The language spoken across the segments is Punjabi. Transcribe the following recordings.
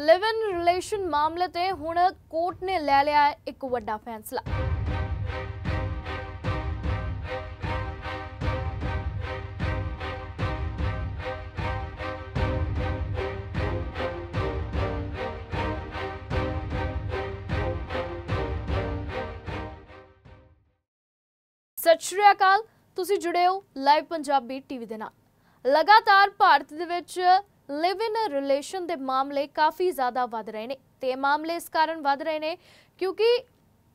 ਲਿਵ ਇਨ ਰਿਲੇਸ਼ਨ ਮਾਮਲੇ ਤੇ ਹੁਣ ਕੋਰਟ ਨੇ ਲੈ ਲਿਆ ਇੱਕ ਵੱਡਾ ਫੈਸਲਾ ਸਤਿ ਸ਼੍ਰੀ ਅਕਾਲ ਤੁਸੀਂ ਜੁੜੇ ਹੋ ਲਾਈਵ ਪੰਜਾਬੀ ਟੀਵੀ ਦੇ ਨਾਲ ਲਗਾਤਾਰ ਭਾਰਤ ਦੇ ਵਿੱਚ ਲਿਵ ਇਨ ਰਿਲੇਸ਼ਨ ਦੇ ਮਾਮਲੇ ਕਾਫੀ ਜ਼ਿਆਦਾ ਵੱਧ ਰਹੇ ਨੇ। ਤੇ ਇਹ ਮਾਮਲੇ ਇਸ ਕਾਰਨ ਵੱਧ ਰਹੇ ਨੇ ਕਿਉਂਕਿ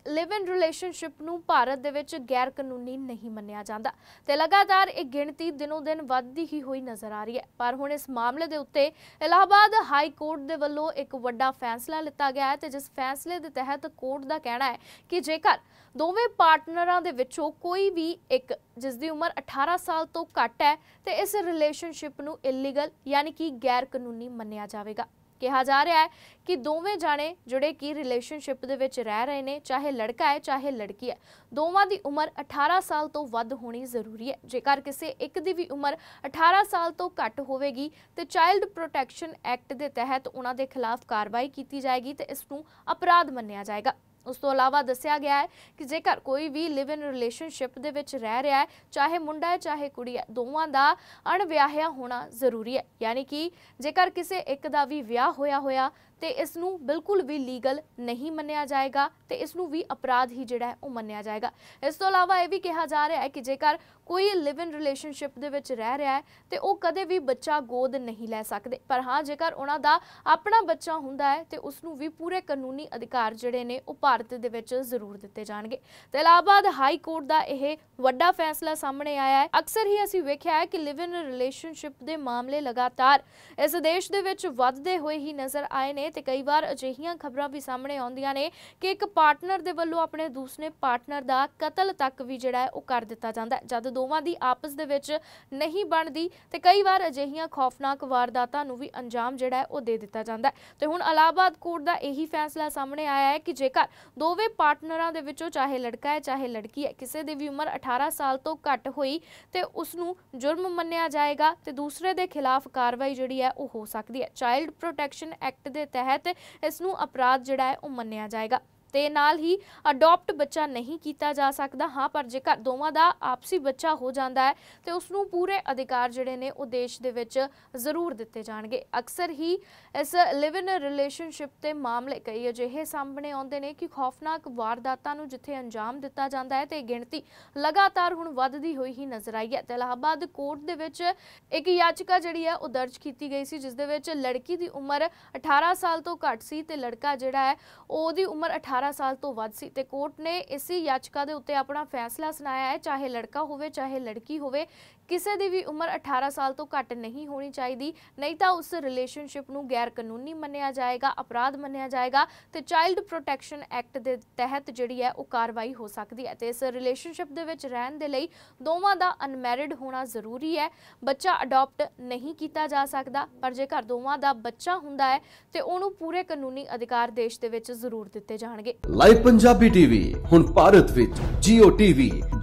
ਲਿਵ ਇਨ ਰਿਲੇਸ਼ਨਸ਼ਿਪ ਨੂੰ ਭਾਰਤ ਦੇ ਵਿੱਚ ਗੈਰ ਕਾਨੂੰਨੀ ਨਹੀਂ ਮੰਨਿਆ ਜਾਂਦਾ। ਤੇ ਲਗਾਤਾਰ ਇਹ ਗਿਣਤੀ ਦਿਨੋਂ ਦਿਨ ਵੱਧਦੀ ਹੀ ਹੋਈ ਨਜ਼ਰ ਆ ਰਹੀ ਹੈ। ਪਰ ਹੁਣ ਇਸ ਮਾਮਲੇ ਦੇ ਉੱਤੇ ਇਲਾਹਾਬਾਦ ਹਾਈ ਕੋਰਟ ਦੇ ਵੱਲੋਂ ਇੱਕ ਵੱਡਾ ਫੈਸਲਾ ਲਿੱਤਾ ਗਿਆ ਹੈ ਤੇ ਜਿਸ ਫੈਸਲੇ ਦੇ ਤਹਿਤ ਕੋਰਟ ਦਾ ਕਹਿਣਾ ਹੈ ਕਿ ਜੇਕਰ ਦੋਵੇਂ ਪਾਰਟਨਰਾਂ ਦੇ ਵਿੱਚੋਂ ਕੋਈ ਵੀ ਇੱਕ ਜਿਸ ਦੀ ਉਮਰ 18 ਸਾਲ ਤੋਂ ਘੱਟ ਹੈ ਤੇ ਇਸ ਰਿਲੇਸ਼ਨਸ਼ਿਪ ਨੂੰ ਇਲੀਗਲ ਯਾਨੀ ਕਿ ਗੈਰ ਕਾਨੂੰਨੀ ਮੰਨਿਆ ਜਾਵੇਗਾ। ਕਿਹਾ ਜਾ ਰਿਹਾ ਹੈ ਕਿ ਦੋਵੇਂ ਜਾਣੇ ਜਿਹੜੇ ਕਿ ਰਿਲੇਸ਼ਨਸ਼ਿਪ ਦੇ ਵਿੱਚ ਰਹਿ ਰਹੇ ਨੇ, ਚਾਹੇ ਲੜਕਾ ਹੈ, ਚਾਹੇ ਲੜਕੀ ਹੈ, ਦੋਵਾਂ ਦੀ ਉਮਰ 18 ਸਾਲ ਤੋਂ ਵੱਧ ਹੋਣੀ ਜ਼ਰੂਰੀ ਹੈ। ਜੇਕਰ ਕਿਸੇ ਇੱਕ ਦੀ ਵੀ ਉਮਰ 18 ਸਾਲ ਤੋਂ ਘੱਟ ਹੋਵੇਗੀ ਤੇ ਚਾਈਲਡ ਪ੍ਰੋਟੈਕਸ਼ਨ ਐਕਟ ਦੇ ਤਹਿਤ ਉਹਨਾਂ ਦੇ ਖਿਲਾਫ ਕਾਰਵਾਈ ਕੀਤੀ ਜਾਏਗੀ ਤੇ ਇਸ ਨੂੰ ਅਪਰਾਧ ਮੰਨਿਆ ਜਾਏਗਾ। ਉਸ ਤੋਂ ਇਲਾਵਾ ਦੱਸਿਆ ਗਿਆ ਹੈ ਕਿ ਜੇਕਰ ਕੋਈ ਵੀ ਲਿਵ ਇਨ ਰਿਲੇਸ਼ਨਸ਼ਿਪ ਦੇ ਵਿੱਚ ਰਹਿ ਰਿਹਾ ਹੈ, ਚਾਹੇ ਮੁੰਡਾ ਹੈ, ਚਾਹੇ ਕੁੜੀ ਹੈ, ਦੋਵਾਂ ਦਾ ਅਣਵਿਆਹਿਆ ਹੋਣਾ ਜ਼ਰੂਰੀ ਹੈ। ਯਾਨੀ ਕਿ ਜੇਕਰ ਕਿਸੇ ਇੱਕ ਦਾ ਵੀ ਵਿਆਹ ਹੋਇਆ ਹੋਇਆ ਤੇ ਇਸ ਨੂੰ ਬਿਲਕੁਲ ਵੀ ਲੀਗਲ ਨਹੀਂ ਮੰਨਿਆ ਜਾਏਗਾ ਤੇ ਇਸ ਨੂੰ ਵੀ ਅਪਰਾਧ ਹੀ ਜਿਹੜਾ ਹੈ ਉਹ ਮੰਨਿਆ ਜਾਏਗਾ। ਇਸ ਤੋਂ ਇਲਾਵਾ ਇਹ ਵੀ ਕਿਹਾ ਜਾ ਰਿਹਾ ਹੈ ਕਿ ਜੇਕਰ ਕੋਈ ਲਿਵ ਇਨ ਰਿਲੇਸ਼ਨਸ਼ਿਪ ਦੇ ਵਿੱਚ ਰਹਿ ਰਿਹਾ ਹੈ, ਤੇ ਉਹ ਕਦੇ ਵੀ ਬੱਚਾ ਗੋਦ ਨਹੀਂ ਲੈ ਸਕਦੇ। ਪਰ ਹਾਂ, ਜੇਕਰ ਉਹਨਾਂ ਦਾ ਆਪਣਾ ਬੱਚਾ ਹੁੰਦਾ ਹੈ, ਤੇ ਉਸ ਨੂੰ ਵੀ ਪੂਰੇ ਕਾਨੂੰਨੀ ਅਧਿਕਾਰ ਜਿਹੜੇ ਨੇ, ਉਹ ਭਾਰਤ ਦੇ ਵਿੱਚ ਜ਼ਰੂਰ ਦਿੱਤੇ ਜਾਣਗੇ। ਤੇ ਇਲਾਹਾਬਾਦ ਹਾਈ ਕੋਰਟ ਦਾ ਇਹ ਵੱਡਾ ਫੈਸਲਾ ਸਾਹਮਣੇ ਆਇਆ ਹੈ। ਅਕਸਰ ਹੀ ਅਸੀਂ ਵੇਖਿਆ ਹੈ ਕਿ ਲਿਵ ਇਨ ਰਿਲੇਸ਼ਨਸ਼ਿਪ ਦੇ ਮਾਮਲੇ ਲਗਾਤਾਰ ਇਸ ਦੇਸ਼ ਦੇ ਵਿੱਚ ਵੱਧਦੇ ਹੋਏ ਹੀ ਨਜ਼ਰ ਆਏ ਨੇ। ਤੇ ਕਈ ਵਾਰ ਅਜਿਹੀਆਂ ਖਬਰਾਂ ਵੀ ਸਾਹਮਣੇ ਆਉਂਦੀਆਂ ਨੇ ਕਿ ਇੱਕ ਪਾਰਟਨਰ ਦੇ ਵੱਲੋਂ ਆਪਣੇ ਦੂਸਰੇ ਪਾਰਟਨਰ ਦਾ ਕਤਲ ਤੱਕ ਵੀ ਜਿਹੜਾ ਹੈ ਉਹ ਕਰ ਦਿੱਤਾ ਜਾਂਦਾ ਹੈ। ਜਦ ਦੋਵਾਂ ਦੀ ਆਪਸ ਦੇ ਵਿੱਚ ਨਹੀਂ ਬਣਦੀ ਤੇ ਕਈ ਵਾਰ ਅਜਿਹੀਆਂ ਖੌਫਨਾਕ ਵਾਰਦਾਤਾਂ ਨੂੰ ਵੀ ਅੰਜਾਮ ਜਿਹੜਾ ਹੈ ਉਹ ਦੇ ਦਿੱਤਾ ਜਾਂਦਾ ਹੈ। ਤੇ ਹੁਣ ਅਲਾਹਾਬਾਦ ਕੋਰਟ ਦਾ ਇਹੀ ਫੈਸਲਾ ਸਾਹਮਣੇ ਆਇਆ ਹੈ ਕਿ ਜੇਕਰ ਦੋਵੇਂ ਪਾਰਟਨਰਾਂ ਦੇ ਵਿੱਚੋਂ ਚਾਹੇ ਲੜਕਾ ਹੈ, ਚਾਹੇ ਲੜਕੀ ਹੈ, ਕਿਸੇ ਦੀ ਵੀ ਉਮਰ 18 ਸਾਲ ਤੋਂ ਘੱਟ ਹੋਈ ਤੇ ਉਸ ਨੂੰ ਜੁਰਮ ਮੰਨਿਆ ਜਾਏਗਾ ਤੇ ਦੂਸਰੇ ਦੇ ਖਿਲਾਫ ਕਾਰਵਾਈ ਜਿਹੜੀ ਹੈ ਉਹ ਹੋ ਸਕਦੀ ਹੈ। ਚਾਈਲਡ ਪ੍ਰੋਟੈਕਸ਼ਨ ਐਕਟ ਦੇ ਤਹਿਤ ਇਸ ਨੂੰ ਅਪਰਾਧ ਜਿਹੜਾ ਹੈ ਉਹ ਮੰਨਿਆ ਜਾਏਗਾ। ਤੇ ਨਾਲ ਹੀ ਅਡਾਪਟ ਬੱਚਾ ਨਹੀਂ ਕੀਤਾ ਜਾ ਸਕਦਾ। ਹਾਂ, ਪਰ ਜੇਕਰ ਦੋਵਾਂ ਦਾ ਆਪਸੀ ਬੱਚਾ ਹੋ ਜਾਂਦਾ ਹੈ, ਤੇ ਉਸ ਨੂੰ ਪੂਰੇ ਅਧਿਕਾਰ ਜਿਹੜੇ ਨੇ ਉਹ ਦੇਸ਼ ਦੇ ਵਿੱਚ ਜ਼ਰੂਰ ਦਿੱਤੇ ਜਾਣਗੇ। ਅਕਸਰ ਹੀ ਇਸ ਲਿਵ ਇਨ ਰਿਲੇਸ਼ਨਸ਼ਿਪ ਤੇ ਮਾਮਲੇ ਕਈ ਅਜਿਹੇ ਸਾਹਮਣੇ ਆਉਂਦੇ ਨੇ ਕਿ ਖੌਫਨਾਕ ਵਾਰਦਾਤਾਂ ਨੂੰ ਜਿੱਥੇ ਅੰਜਾਮ ਦਿੱਤਾ ਜਾਂਦਾ ਹੈ, ਤੇ ਗਿਣਤੀ ਲਗਾਤਾਰ ਹੁਣ ਵੱਧਦੀ ਹੋਈ ਹੀ ਨਜ਼ਰ ਆਈ ਹੈ। ਤੇ ਇਲਾਹਾਬਾਦ ਕੋਰਟ ਦੇ ਵਿੱਚ ਇੱਕ ਯਾਚਿਕਾ ਜਿਹੜੀ ਹੈ, ਉਹ ਦਰਜ ਕੀਤੀ ਗਈ ਸੀ, ਜਿਸ ਦੇ ਵਿੱਚ ਲੜਕੀ ਦੀ ਉਮਰ 18 ਸਾਲ ਤੋਂ ਘੱਟ ਸੀ, ਤੇ ਲੜਕਾ ਜਿਹੜਾ ਹੈ, ਉਹਦੀ ਉਮਰ 18 ਸਾਲ ਤੋਂ ਵੱਧ ਸੀ ਤੇ ਕੋਰਟ ਨੇ ਇਸੇ ਯਾਚਕਾ ਦੇ ਉੱਤੇ ਆਪਣਾ ਫੈਸਲਾ ਸੁਣਾਇਆ ਹੈ, ਚਾਹੇ ਲੜਕਾ ਹੋਵੇ, ਚਾਹੇ ਲੜਕੀ ਹੋਵੇ। ਕਿਸੇ ਦੀ ਵੀ ਉਮਰ 18 ਸਾਲ ਤੋਂ ਘੱਟ ਨਹੀਂ ਹੋਣੀ ਚਾਹੀਦੀ ਨਹੀਂ ਤਾਂ ਉਸ ਰਿਲੇਸ਼ਨਸ਼ਿਪ ਨੂੰ ਗੈਰ ਕਾਨੂੰਨੀ ਮੰਨਿਆ ਜਾਏਗਾ ਅਪਰਾਧ ਮੰਨਿਆ ਜਾਏਗਾ ਤੇ ਚਾਈਲਡ ਪ੍ਰੋਟੈਕਸ਼ਨ ਐਕਟ ਦੇ ਤਹਿਤ ਜਿਹੜੀ ਹੈ ਉਹ ਕਾਰਵਾਈ ਹੋ ਸਕਦੀ ਹੈ ਤੇ ਇਸ ਰਿਲੇਸ਼ਨਸ਼ਿਪ ਦੇ ਵਿੱਚ ਰਹਿਣ ਦੇ ਲਈ ਦੋਵਾਂ ਦਾ ਅਨਮੈਰਿਡ ਹੋਣਾ ਜ਼ਰੂਰੀ ਹੈ। ਬੱਚਾ ਅਡਾਪਟ ਨਹੀਂ ਕੀਤਾ ਜਾ ਸਕਦਾ ਪਰ ਜੇਕਰ ਦੋਵਾਂ ਦਾ ਬੱਚਾ ਹੁੰਦਾ ਹੈ ਤੇ ਉਹਨੂੰ ਪੂਰੇ ਕਾਨੂੰਨੀ ਅਧਿਕਾਰ ਦੇਸ਼ ਦੇ ਵਿੱਚ ਜ਼ਰੂਰ ਦਿੱਤੇ ਜਾਣਗੇ। ਲਾਈਵ ਪੰਜਾਬੀ ਟੀਵੀ ਹੁਣ ਭਾਰਤ ਵਿੱਚ Jio TV,